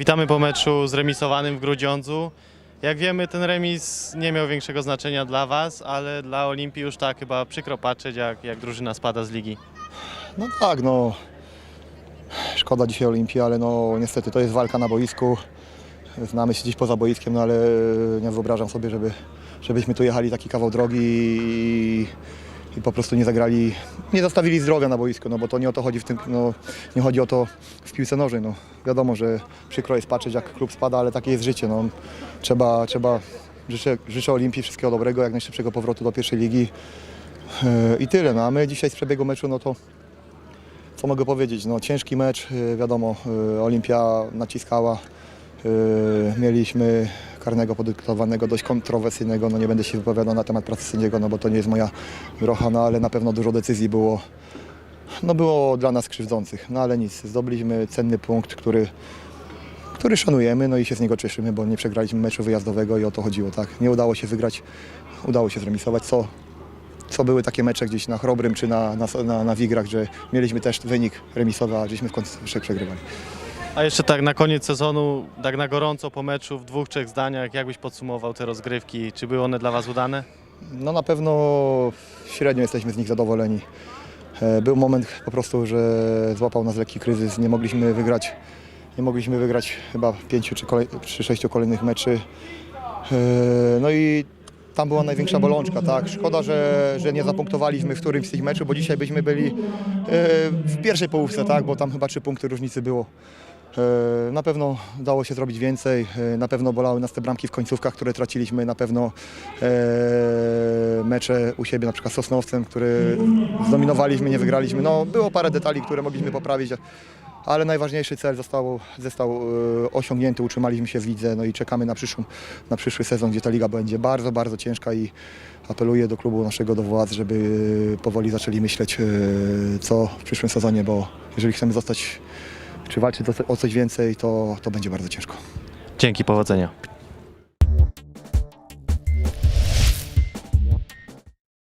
Witamy po meczu zremisowanym w Grudziądzu. Jak wiemy, ten remis nie miał większego znaczenia dla Was, ale dla Olimpii już tak chyba przykro patrzeć, jak, jak drużyna spada z ligi. No tak, no. Szkoda dzisiaj Olimpii, ale no niestety to jest walka na boisku. Znamy się gdzieś poza boiskiem, no ale nie wyobrażam sobie, żeby, żebyśmy tu jechali taki kawał drogi i, i po prostu nie zagrali, nie zostawili zdrowia na boisku, no bo to nie o to chodzi w tym, no nie chodzi o to w piłce nożnej, no. Wiadomo, że przykro jest patrzeć jak klub spada, ale takie jest życie, no. Trzeba, trzeba, życzę, życzę Olimpii wszystkiego dobrego, jak najszybszego powrotu do pierwszej ligi Yy, i tyle, no a my dzisiaj z przebiegu meczu, no to co mogę powiedzieć? No, ciężki mecz, yy, wiadomo, yy, Olimpia naciskała. Yy, Mieliśmy karnego podyktowanego, dość kontrowersyjnego. No, nie będę się wypowiadał na temat pracy sędziego, no bo to nie jest moja grocha, no ale na pewno dużo decyzji było, no, było dla nas krzywdzących. No ale nic, zdobyliśmy cenny punkt, który, który szanujemy, no i się z niego cieszymy, bo nie przegraliśmy meczu wyjazdowego i o to chodziło, tak? Nie udało się wygrać, udało się zremisować, co co były takie mecze gdzieś na Chrobrym czy na, na, na, na Wigrach, że mieliśmy też wynik remisowy, a żeśmy w końcu przegrywali. A jeszcze tak na koniec sezonu, tak na gorąco po meczu, w dwóch, trzech zdaniach, jak byś podsumował te rozgrywki? Czy były one dla Was udane? No na pewno średnio jesteśmy z nich zadowoleni. E, Był moment po prostu, że złapał nas lekki kryzys, nie mogliśmy wygrać, nie mogliśmy wygrać chyba pięciu czy, kolej, czy sześciu kolejnych meczy. E, No i tam była największa bolączka, tak. Szkoda, że, że nie zapunktowaliśmy w którymś z tych meczów, bo dzisiaj byśmy byli e, w pierwszej połówce, tak, bo tam chyba trzy punkty różnicy było. E, Na pewno dało się zrobić więcej, e, na pewno bolały nas te bramki w końcówkach, które traciliśmy, na pewno e, mecze u siebie, na przykład z Sosnowcem, który zdominowaliśmy, nie wygraliśmy. No, było parę detali, które mogliśmy poprawić, ale najważniejszy cel został, został osiągnięty, utrzymaliśmy się w lidze, no i czekamy na, przyszłą, na przyszły sezon, gdzie ta liga będzie bardzo, bardzo ciężka i apeluję do klubu naszego, do władz, żeby powoli zaczęli myśleć, co w przyszłym sezonie, bo jeżeli chcemy zostać czy walczyć o- coś więcej, to, to będzie bardzo ciężko. Dzięki, powodzenia.